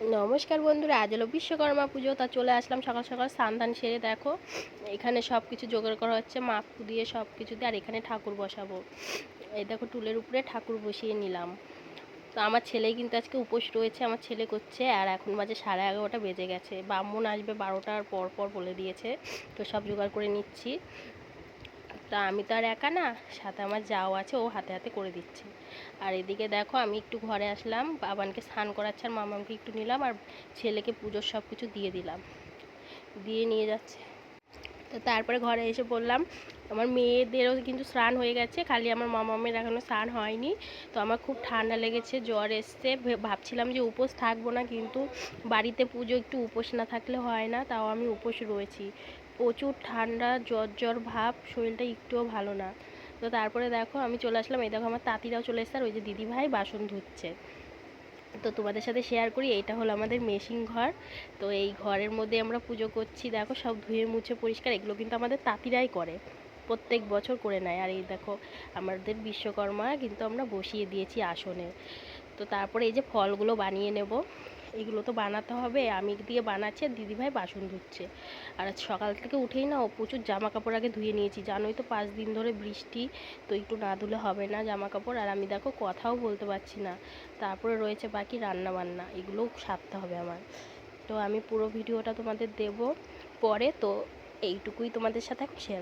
নমস্কার বন্ধুরা, আজ হলো বিশ্বকর্মা পুজো, তা চলে আসলাম সকাল সকাল স্নান ধান সেরে, দেখো, এখানে সব কিছু জোগাড় করা হচ্ছে, মাপু দিয়ে সব কিছু দিয়ে, আর এখানে ঠাকুর বসাবো। এই দেখো, টুলের উপরে ঠাকুর বসিয়ে নিলাম। তো আমার ছেলে কিন্তু আজকে উপোস রয়েছে, আমার ছেলে করছে, আর এখন বাজে সাড়ে এগারোটা বেজে গেছে। ব্রাহ্মণ আসবে বারোটার পর পর বলে দিয়েছে, তো সব জোগাড় করে নিচ্ছি। তা আমি তো আর একা না, সাথে আমার যাও আছে, ও হাতে হাতে করে দিচ্ছে। আর এদিকে দেখো, আমি একটু ঘরে আসলাম, বাবানকে স্নান করাচ্ছে আর মামাকে একটু নিলাম, আর ছেলেকে পুজোর সব কিছু দিয়ে দিলাম। দিয়ে নিয়ে যাচ্ছে। তো তারপরে ঘরে এসে বললাম, আমার মেয়েদেরও কিন্তু স্নান হয়ে গেছে, খালি আমার মামামের এখনও স্নান হয়নি। তো আমার খুব ঠান্ডা লেগেছে, জ্বর এসছে। ভাবছিলাম যে উপোস থাকব না, কিন্তু বাড়িতে পুজো একটু উপোস না থাকলে হয় না, তাও আমি উপোস রয়েছি। প্রচুর ঠান্ডা, জ্বর জ্বর ভাব, শরীরটা একটুও ভালো না। তো তারপরে দেখো আমি চলে আসলাম, এই দেখো আমার তাঁতিরাও চলে এসছে, আর ওই যে দিদিভাই বাসন ধুচ্ছে। তো তোমাদের সাথে শেয়ার করি এটা হলো আমাদের মেশিন ঘর। তো এই ঘরের মধ্যে আমরা পুজো করছি, দেখো সব ধুয়ে মুছে পরিষ্কার, এগুলো কিন্তু আমাদের তাঁতিরাই করে, প্রত্যেক বছর করে নেয়। আর এই দেখো, আমাদের বিশ্বকর্মা কিন্তু আমরা বসিয়ে দিয়েছি আসনে। তো তারপরে এই যে ফলগুলো বানিয়ে নেব। এগুলো তো বানাতে হবে। আমি দিয়ে বানাচ্ছি আর দিদিভাই বাসন ধুচ্ছে। আর সকাল থেকে উঠেই না ও প্রচুর জামা কাপড় আগে ধুয়ে নিয়েছি। জানোই তো পাঁচ দিন ধরে বৃষ্টি, তো একটু না ধুলে হবে না জামা কাপড় আর আমি দেখো কথাও বলতে পারছি না। তারপরে রয়েছে বাকি রান্না বান্না এগুলোও সারতে হবে আমার। তো আমি পুরো ভিডিওটা তোমাদের দেব। পরে তো এইটুকুই তোমাদের সাথে শেয়ার